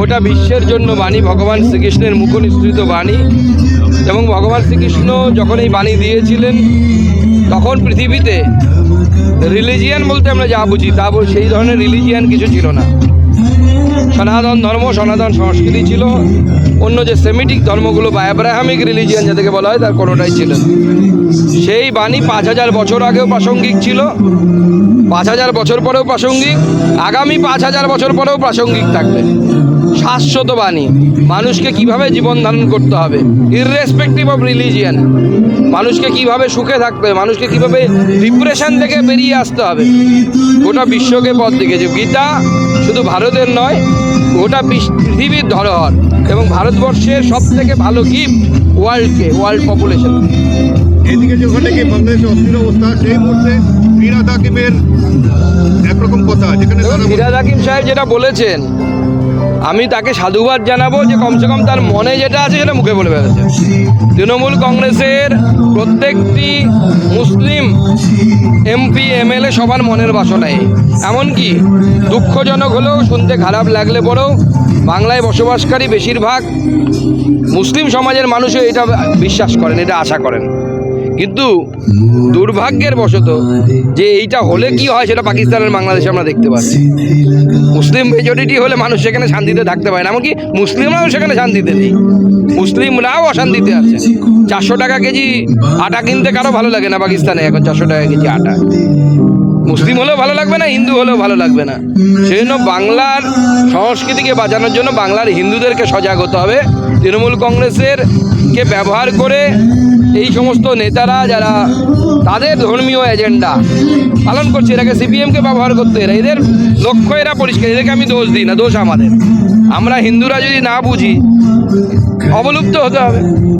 গোটা বিশ্বের জন্য বাণী ভগবান শ্রীকৃষ্ণের মুখ নিঃসৃত বাণী। এবং ভগবান শ্রীকৃষ্ণ যখন এই বাণী দিয়েছিলেন, তখন পৃথিবীতে রিলিজিয়ান বলতে আমরা যা বুঝি তা সেই ধরনের রিলিজিয়ান কিছু ছিল না। সনাতন ধর্ম, সনাতন সংস্কৃতি ছিল। অন্য যে সেমিটিক ধর্মগুলো বা অ্যাব্রাহামিক রিলিজিয়ান যাদেরকে বলা হয়, তার কোনোটাই ছিল সেই বাণী পাঁচ হাজার বছর আগেও প্রাসঙ্গিক ছিল। পাঁচ হাজার বছর পরেও প্রাসঙ্গিক। আগামী পাঁচ হাজার বছর পরেও প্রাসঙ্গিক থাকবে। শাশ্বত বাণী। মানুষকে কীভাবে জীবন ধারণ করতে হবে? ইররেসপেক্টিভ অফ রিলিজিয়ান মানুষকে কীভাবে সুখে থাকতে হবে? মানুষকে কীভাবে ডিপ্রেশন থেকে বেরিয়ে আসতে হবে? গোটা বিশ্বকে পথ দেখেছে। গীতা শুধু ভারতের নয় গোটা পৃথিবীর ধরহর এবং ভারতবর্ষের সব থেকে ভালো গিফট ওয়ার্ল্ডকে ওয়ার্ল্ড পপুলেশন। এদিকে নাকি বাংলাদেশে অস্থির অবস্থা সেই মুহূর্তে ফিরাদ হাকিমের একরকম কথা যেখানে ফিরাদ হাকিম সাহেব যেটা বলেছেন আমি তাকে সাধুবাদ জানাব যে কমসে কম তার মনে যেটা আছে সেটা মুখে বলে বেড়াচ্ছে। তৃণমূল কংগ্রেসের প্রত্যেকটি মুসলিম এমপি, এমএলএ সবার মনের বাসনায় এমনকি দুঃখজনক হলেও, শুনতে খারাপ লাগলে পরেও বাংলায় বসবাসকারী বেশিরভাগ মুসলিম সমাজের মানুষও এটা বিশ্বাস করেন, এটা আশা করেন। কিন্তু দুর্ভাগ্যের বশত যে এইটা হলে কি হয় সেটা পাকিস্তানের বাংলাদেশে আমরা দেখতে পাচ্ছি মুসলিম মেজরিটি হলে মানুষ সেখানে শান্তিতে থাকতে পারে না, এমনকি মুসলিমরাও সেখানে শান্তিতে নেই। মুসলিমরাও অশান্তিতে আছে। চারশো টাকা কেজি আটা কিনতে কারও ভালো লাগে না পাকিস্তানে, এখন চারশো টাকা কেজি আটা। মুসলিম হলেও ভালো লাগবে না, হিন্দু হলেও ভালো লাগবে না। সেই জন্য বাংলার সংস্কৃতিকে বাঁচানোর জন্য বাংলার হিন্দুদেরকে সজাগ হতে হবে। তৃণমূল কংগ্রেসের কে ব্যবহার করে এই সমস্ত নেতারা যারা তাদের ধর্মীয় এজেন্ডা পালন করছে এটাকে সিপিএমকে ব্যবহার করতে, এরা এদের লক্ষ্য এরা পরিষ্কার, এদেরকে আমি দোষ দিই না, দোষ আমাদের। আমরা হিন্দুরা যদি না বুঝি, অবলুপ্ত হতে হবে।